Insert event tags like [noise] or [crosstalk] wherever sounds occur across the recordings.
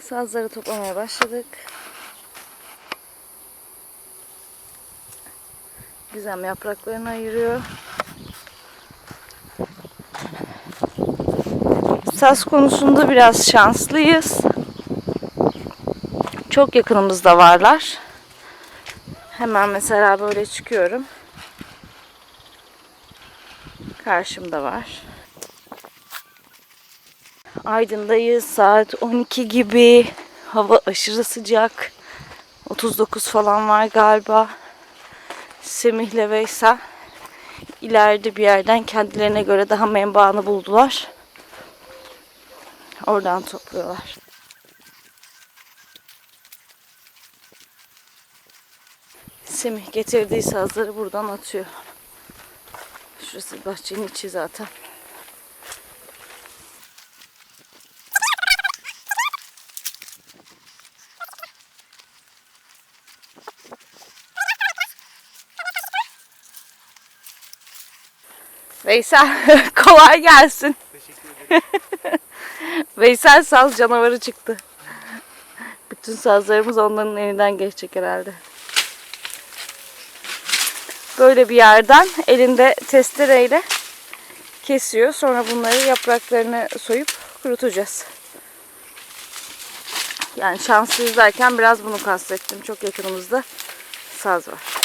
Sazları toplamaya başladık. Gizem yapraklarını ayırıyor. Saz konusunda biraz şanslıyız. Çok yakınımızda varlar. Hemen mesela böyle çıkıyorum. Karşımda var. Aydın'dayız. Saat 12 gibi. Hava aşırı sıcak. 39 falan var galiba. Semih'le Veysel ileride bir yerden kendilerine göre daha menbaını buldular. Oradan topluyorlar. Semih getirdiği sazları buradan atıyor. Şurası bahçenin içi zaten. Veysel [laughs] kolay gelsin. [laughs] Veysel saz canavarı çıktı. Bütün sazlarımız onların elinden geçecek herhalde. Böyle bir yerden elinde testereyle kesiyor. Sonra bunları yapraklarını soyup kurutacağız. Yani şanslıyız derken biraz bunu kastettim. Çok yakınımızda saz var.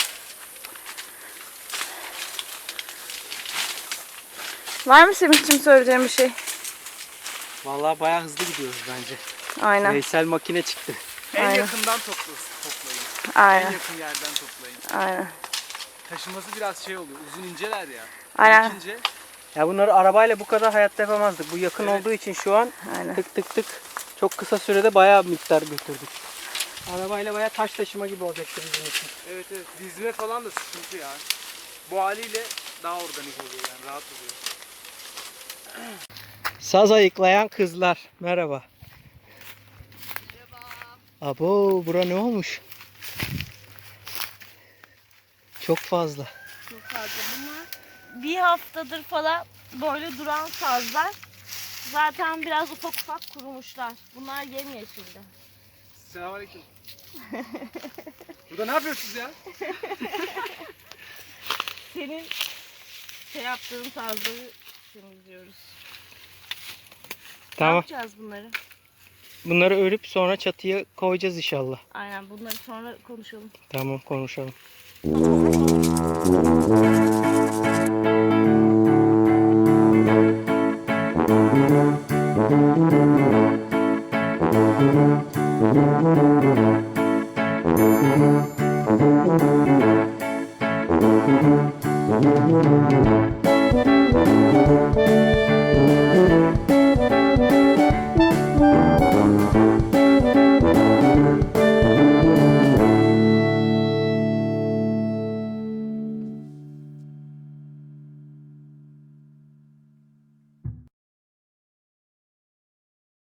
Var mı Semih'cim söyleyeceğim bir şey? Vallahi bayağı hızlı gidiyoruz bence. Aynen. Veysel makine çıktı. En Aynen. yakından toplayın. toplayın. En Aynen. yakın yerden toplayın. Aynen. Taşıması biraz şey oluyor. Uzun inceler ya. Aynen. İnce. Ya bunları arabayla bu kadar hayatta yapamazdık. Bu yakın Evet. olduğu için şu an Aynen. tık tık tık çok kısa sürede bayağı miktar götürdük. Arabayla bayağı taş taşıma gibi olacaktı bizim için. Evet evet. Dizme falan da sıkıntı ya. Bu haliyle daha organik oluyor yani. Rahat oluyor. Saz ayıklayan kızlar. Merhaba. Abo bura ne olmuş? Çok fazla. Çok fazla. Bunlar bir haftadır falan böyle duran sazlar. Zaten biraz ufak ufak kurumuşlar. Bunlar yemyeşildi. Selamünaleyküm. [laughs] Burada ne yapıyorsunuz ya? [laughs] Senin şey yaptığın sazları temizliyoruz. Tamam. Ne yapacağız bunları? Bunları örüp sonra çatıya koyacağız inşallah. Aynen bunları sonra konuşalım. Tamam konuşalım.